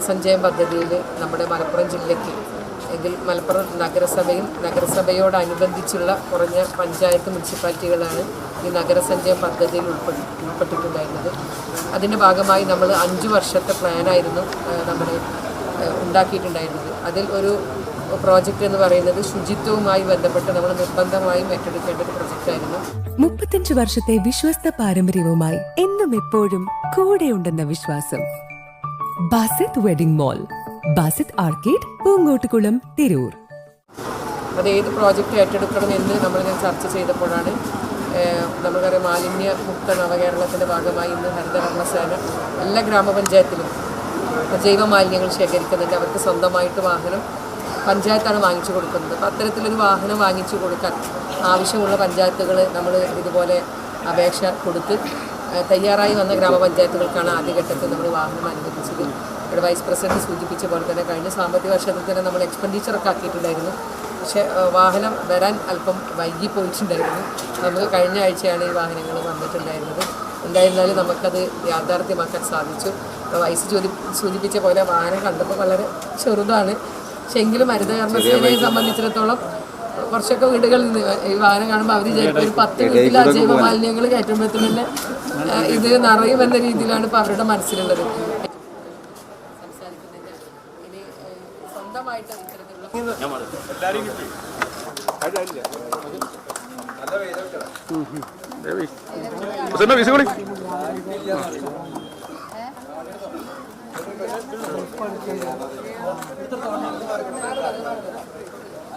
സഞ്ചയം പദ്ധതിയിൽ നമ്മുടെ മലപ്പുറം ജില്ലയ്ക്ക് എങ്കിൽ മലപ്പുറം നഗരസഭയും നഗരസഭയോടനുബന്ധിച്ചുള്ള കുറഞ്ഞ പഞ്ചായത്ത് മുനിസിപ്പാലിറ്റികളാണ് ഈ നഗരസഞ്ചയം പദ്ധതിയിൽ ഉൾപ്പെട്ടി ഉൾപ്പെട്ടിട്ടുണ്ടായിരുന്നത്. അതിന്റെ ഭാഗമായി നമ്മൾ അഞ്ച് വർഷത്തെ പ്ലാനായിരുന്നു നമ്മൾ ഉണ്ടാക്കിയിട്ടുണ്ടായിരുന്നത്. അതിൽ ഒരു പ്രോജക്റ്റ് എന്ന് പറയുന്നത് ശുചിത്വവുമായി ബന്ധപ്പെട്ട് നമ്മൾ നിർബന്ധമായും ഏറ്റെടുക്കേണ്ട ഒരു പ്രൊജക്റ്റായിരുന്നു. മുപ്പത്തഞ്ച് വർഷത്തെ വിശ്വസ്ത പാരമ്പര്യവുമായി എന്നും എപ്പോഴും കൂടെയുണ്ടെന്ന വിശ്വാസം. Basith wedding mall Basith arcade Poonkottukulam Tirur. അത് ഏത് പ്രോജക്റ്റ് ഏറ്റെടുക്കണം എന്ന് നമ്മൾ ഞാൻ ചർച്ച ചെയ്തപ്പോഴാണ്. നമ്മൾക്കറിയാം മാലിന്യ മുക്ത നവകേരളത്തിന്റെ ഭാഗമായി ഇന്ന് ഹരിതകർമ്മസേന എല്ലാ ഗ്രാമപഞ്ചായത്തിലും ജൈവ മാലിന്യങ്ങൾ ശേഖരിക്കുന്നുണ്ട്. അവർക്ക് സ്വന്തമായിട്ട് വാഹനം പഞ്ചായത്താണ് വാങ്ങിച്ചു കൊടുക്കുന്നത്. അപ്പോൾ അത്തരത്തിലൊരു വാഹനം വാങ്ങിച്ചു കൊടുക്കാൻ ആവശ്യമുള്ള പഞ്ചായത്തുകൾ നമ്മൾ ഇതുപോലെ അപേക്ഷ കൊടുത്ത് തയ്യാറായി വന്ന ഗ്രാമപഞ്ചായത്തുകൾക്കാണ് ആദ്യഘട്ടത്തിൽ നമ്മൾ വാഹനം അനുവദിച്ചത്. ഇവിടെ വൈസ് പ്രസിഡന്റ് സൂചിപ്പിച്ച പോലെ തന്നെ കഴിഞ്ഞ സാമ്പത്തിക വർഷത്തിൽ തന്നെ നമ്മൾ എക്സ്പെൻഡിച്ചറൊക്കെ ആക്കിയിട്ടുണ്ടായിരുന്നു. പക്ഷേ വാഹനം വരാൻ അല്പം വൈകി പോയിട്ടുണ്ടായിരുന്നു നമുക്ക് കഴിഞ്ഞ ആഴ്ചയാണ് ഈ വാഹനങ്ങൾ വന്നിട്ടുണ്ടായിരുന്നത്. എന്തായിരുന്നാലും നമുക്കത് യാഥാർത്ഥ്യമാക്കാൻ സാധിച്ചു. വൈസ് ചോദി സൂചിപ്പിച്ച പോലെ വാഹനം കണ്ടപ്പോൾ വളരെ ചെറുതാണ്. പക്ഷെ എങ്കിലും ഹരിതകർമ്മസേനയെ സംബന്ധിച്ചിടത്തോളം കുറച്ചൊക്കെ വീടുകളിൽ നിന്ന് ഈ വാഹനം കാണുമ്പോൾ അവർ വിചാരിക്കും ഒരു പത്ത് വീട്ടിൽ അജൈവ മാലിന്യങ്ങൾ കയറ്റുമ്പോഴത്തേന് തന്നെ ഇത് ഇത് നിറയുമെന്ന രീതിയിലാണ് ഇപ്പോൾ അവരുടെ മനസ്സിലുള്ളത്. സ്വന്തമായിട്ട് ഇത്തരത്തിലുള്ള ഉസന്ന വീശി